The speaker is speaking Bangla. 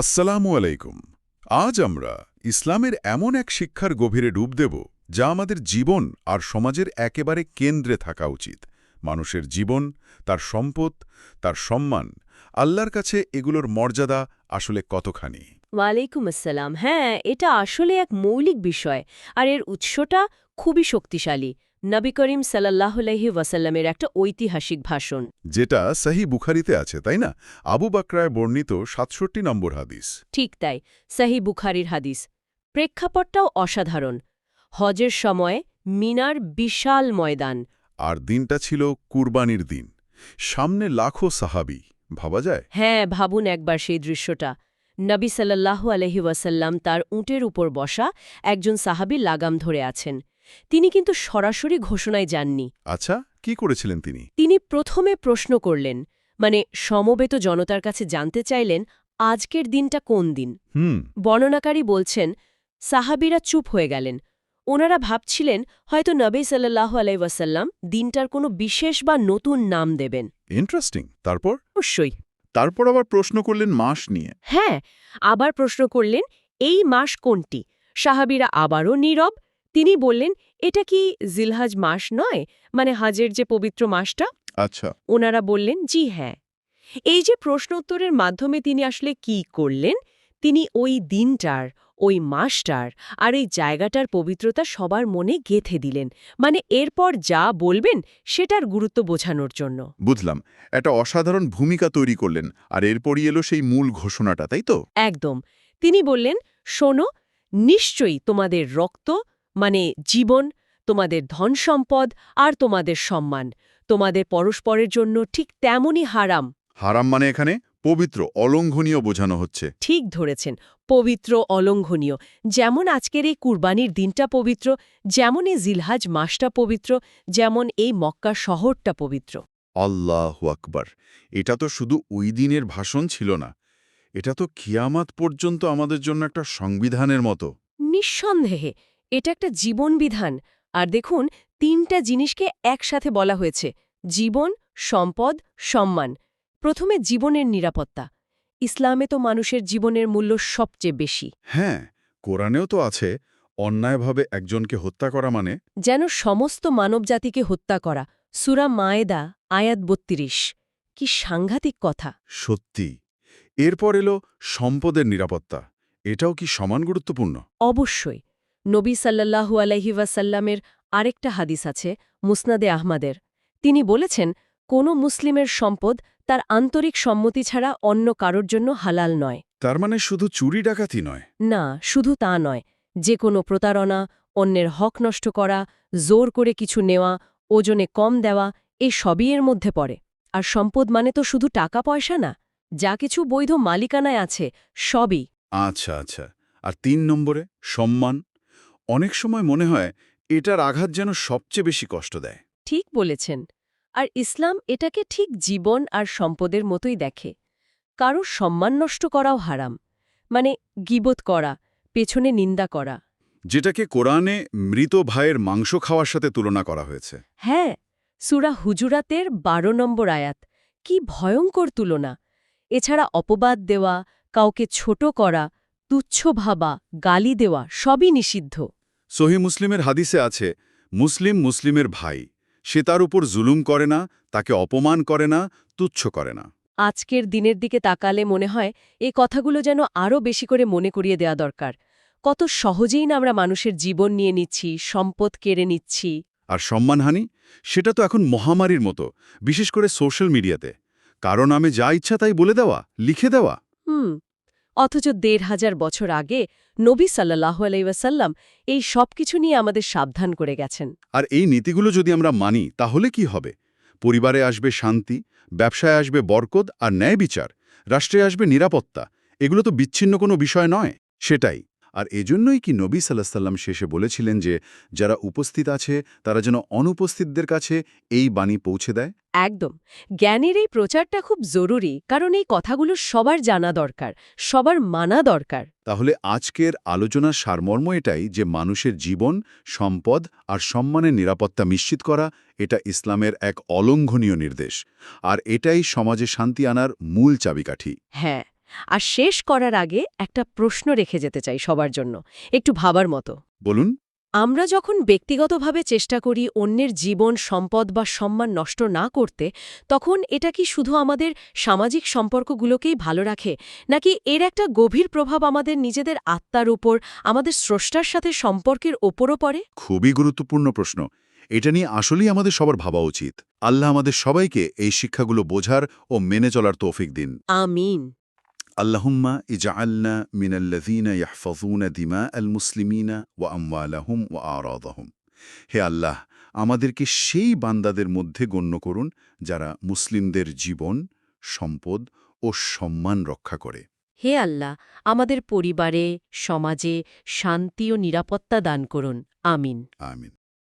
আসসালামু আলাইকুম। আজ আমরা ইসলামের এমন এক শিক্ষার গভীরে ডুব দেব, যা আমাদের জীবন আর সমাজের একেবারে কেন্দ্রে থাকা উচিত। মানুষের জীবন, তার সম্পদ, তার সম্মান, আল্লাহর কাছে এগুলোর মর্যাদা আসলে কতখানি? ওয়ালাইকুম আসসালাম। হ্যাঁ এটা আসলে এক মৌলিক বিষয়, আর এর উৎসটা খুবই শক্তিশালী। নবী করিম সাল্লাহলাহি ওয়াসাল্লামের একটা ঐতিহাসিক ভাষণ। যেটা সাহি বুখারিতে আছে তাই না? আবু বাকরায় বর্ণিত সাতষট্টি নম্বর হাদিস। ঠিক তাই সাহি বুখারির হাদিস। প্রেক্ষাপটটাও অসাধারণ। হজের সময় মিনার বিশাল ময়দান। আর দিনটা ছিল কুরবানির দিন। সামনে লাখো সাহাবি ভাবা যায়? হ্যাঁ ভাবুন একবার সেই দৃশ্যটা। নবী সাল্লাল্লাহু আলহি ওয়াসাল্লাম তার উঁটের উপর বসা একজন সাহাবি লাগাম ধরে আছেন। তিনি কিন্তু সরাসরি ঘোষণায় যাননি। আচ্ছা কি করেছিলেন তিনি? তিনি প্রথমে প্রশ্ন করলেন মানে সমবেত জনতার কাছে জানতে চাইলেন আজকের দিনটা কোন দিন? হুম। বর্ণনাকারী বলছেন সাহাবিরা চুপ হয়ে গেলেন। ওনারা ভাবছিলেন হয়তো নবী সাল্লাহ আলাইসাল্লাম দিনটার কোনো বিশেষ বা নতুন নাম দেবেন। ইন্টারেস্টিং। তারপর? অবশ্যই। তারপর আবার প্রশ্ন করলেন মাস নিয়ে। হ্যাঁ আবার প্রশ্ন করলেন এই মাস কোনটি? সাহাবিরা আবারও নীরব। তিনি বললেন এটা কি জিলহাজ মাস নয়? মানে হাজের যে পবিত্র মাসটা? আচ্ছা। ওনারা বললেন জি হ্যাঁ। এই যে প্রশ্নোত্তরের মাধ্যমে তিনি আসলে কি করলেন তিনি ওই দিনটার ওই মাসটার আর এই জায়গাটার পবিত্রতা সবার মনে গেথে দিলেন। মানে এরপর যা বলবেন সেটার গুরুত্ব বোঝানোর জন্য। বুঝলাম। একটা অসাধারণ ভূমিকা তৈরি করলেন আর এরপরই এলো সেই মূল ঘোষণাটা তাই তো? একদম। তিনি বললেন শোনো নিশ্চয়ই তোমাদের রক্ত মানে জীবন তোমাদের ধন সম্পদ আর তোমাদের সম্মান। তোমাদের পরস্পরের জন্য ঠিক তেমনই হারাম। হারাম মানে এখানে পবিত্র অলঙ্ঘনীয় বোঝানো হচ্ছে। ঠিক ধরেছেন পবিত্র অলঙ্ঘনীয়। যেমন আজকের এই কুরবানির দিনটা পবিত্র যেমন এই জিলহাজ মাসটা পবিত্র যেমন এই মক্কা শহরটা পবিত্র। আল্লাহ আকবার। এটা তো শুধু ওই দিনের ভাষণ ছিল না। এটা তো কিয়ামাত পর্যন্ত আমাদের জন্য একটা সংবিধানের মতো। নিঃসন্দেহে এটা একটা জীবনবিধান আর দেখুন তিনটা জিনিসকে একসাথে বলা হয়েছে জীবন সম্পদ সম্মান। প্রথমে জীবনের নিরাপত্তা। ইসলামে তো মানুষের জীবনের মূল্য সবচেয়ে বেশি। হ্যাঁ কোরআনেও তো আছে অন্যায়ভাবে একজনকে হত্যা করা মানে? যেন সমস্ত মানবজাতিকে হত্যা করা। সুরা মায়েদা আয়াত বত্রিশ। কি সাংঘাতিক কথা। সত্যি। এরপর এলো সম্পদের নিরাপত্তা। এটাও কি সমান গুরুত্বপূর্ণ? অবশ্যই। নবী সাল্লাল্লাহু আলাইহি ওয়াসাল্লামের আরেকটা হাদিস আছে মুসনাদে আহমাদের। তিনি বলেছেন কোনো মুসলিমের সম্পদ তার আন্তরিক সম্মতি ছাড়া অন্য কারোর জন্য হালাল নয়। তার মানে শুধু চুরি ডাকাতি নয়? না শুধু তা নয়। যে কোনো প্রতারণা অন্যের হক নষ্ট করা জোর করে কিছু নেওয়া ওজনে কম দেওয়া এই সবই এর মধ্যে পড়ে। আর সম্পদ মানে তো শুধু টাকা পয়সা না যা কিছু বৈধ মালিকানায় আছে সবই। আচ্ছা আচ্ছা। আর তিন নম্বরে সম্মান? অনেক সময় মনে হয় এটার আঘাত যেন সবচেয়ে বেশি কষ্ট দেয়। ঠিক বলেছেন। আর ইসলাম এটাকে ঠিক জীবন আর সম্পদের মতোই দেখে। কারও সম্মান নষ্ট করাও হারাম। মানে গিবত করা পেছনে নিন্দা করা। যেটাকে কোরআনে মৃত ভাইয়ের মাংস খাওয়ার সাথে তুলনা করা হয়েছে। হ্যাঁ সুরা হুজুরাতের বারো নম্বর আয়াত। কি ভয়ঙ্কর তুলনা। এছাড়া অপবাদ দেওয়া কাউকে ছোট করা তুচ্ছ ভাবা গালি দেওয়া সবই নিষিদ্ধ। সহি মুসলিমের হাদিসে আছে মুসলিম মুসলিমের ভাই সে তার উপর জুলুম করে না তাকে অপমান করে না তুচ্ছ করে না। আজকের দিনের দিকে তাকালে মনে হয় এই কথাগুলো যেন আরও বেশি করে মনে করিয়ে দেওয়া দরকার। কত সহজেই না আমরা মানুষের জীবন নিয়ে নিচ্ছি সম্পদ কেড়ে নিচ্ছি। আর সম্মানহানি? সেটা তো এখন মহামারীর মতো বিশেষ করে সোশ্যাল মিডিয়াতে। কারণ আমি যা ইচ্ছা তাই বলে দেওয়া লিখে দেওয়া। অথচ দেড় হাজার বছর আগে নবী সাল্লাহ আলাইসাল্লাম এই সব কিছু নিয়ে আমাদের সাবধান করে গেছেন। আর এই নীতিগুলো যদি আমরা মানি, তাহলে কি হবে? পরিবারে আসবে শান্তি, ব্যবসায় আসবে বরকত আর ন্যায় বিচার, রাষ্ট্রে আসবে নিরাপত্তা, এগুলো তো বিচ্ছিন্ন কোনো বিষয় নয়। সেটাই। আর এজন্যই কি নবী সাল্লাহ সাল্লাম শেষে বলেছিলেন যে যারা উপস্থিত আছে তারা যেন অনুপস্থিতদের কাছে এই বাণী পৌঁছে দেয়? একদম। জ্ঞানের এই প্রচারটা খুব জরুরি কারণ এই কথাগুলো সবার জানা দরকার সবার মানা দরকার। তাহলে আজকের আলোচনার সারমর্ম এটাই যে মানুষের জীবন সম্পদ আর সম্মানের নিরাপত্তা নিশ্চিত করা এটা ইসলামের এক অলঙ্ঘনীয় নির্দেশ। আর এটাই সমাজে শান্তি আনার মূল চাবিকাঠি। হ্যাঁ। আর শেষ করার আগে একটা প্রশ্ন রেখে যেতে চাই সবার জন্য একটু ভাবার মতো। বলুন। আমরা যখন ব্যক্তিগতভাবে চেষ্টা করি অন্যের জীবন সম্পদ বা সম্মান নষ্ট না করতে তখন এটা কি শুধু আমাদের সামাজিক সম্পর্কগুলোকেই ভালো রাখে নাকি এর একটা গভীর প্রভাব আমাদের নিজেদের আত্মার উপর আমাদের স্রষ্টার সাথে সম্পর্কের ওপরও পড়ে? খুবই গুরুত্বপূর্ণ প্রশ্ন। এটা নিয়ে আসলেই আমাদের সবার ভাবা উচিত। আল্লাহ আমাদের সবাইকে এই শিক্ষাগুলো বোঝার ও মেনে চলার তৌফিক দিন। আমিন। আল্লাহুম্মা ইজআলনা মিনাল্লাযীনা ইয়াহফাযুনা দিমা আল মুসলিমিনা ওয়া আমওয়ালাহুম ওয়া আরাদাহুম হে আল্লাহ আমাদেরকে সেই বান্দাদের মধ্যে গণ্য করুন যারা মুসলিমদের জীবন সম্পদ ও সম্মান রক্ষা করে। হে আল্লাহ আমাদের পরিবারে সমাজে শান্তি ও নিরাপত্তা দান করুন। আমিন। আমিন।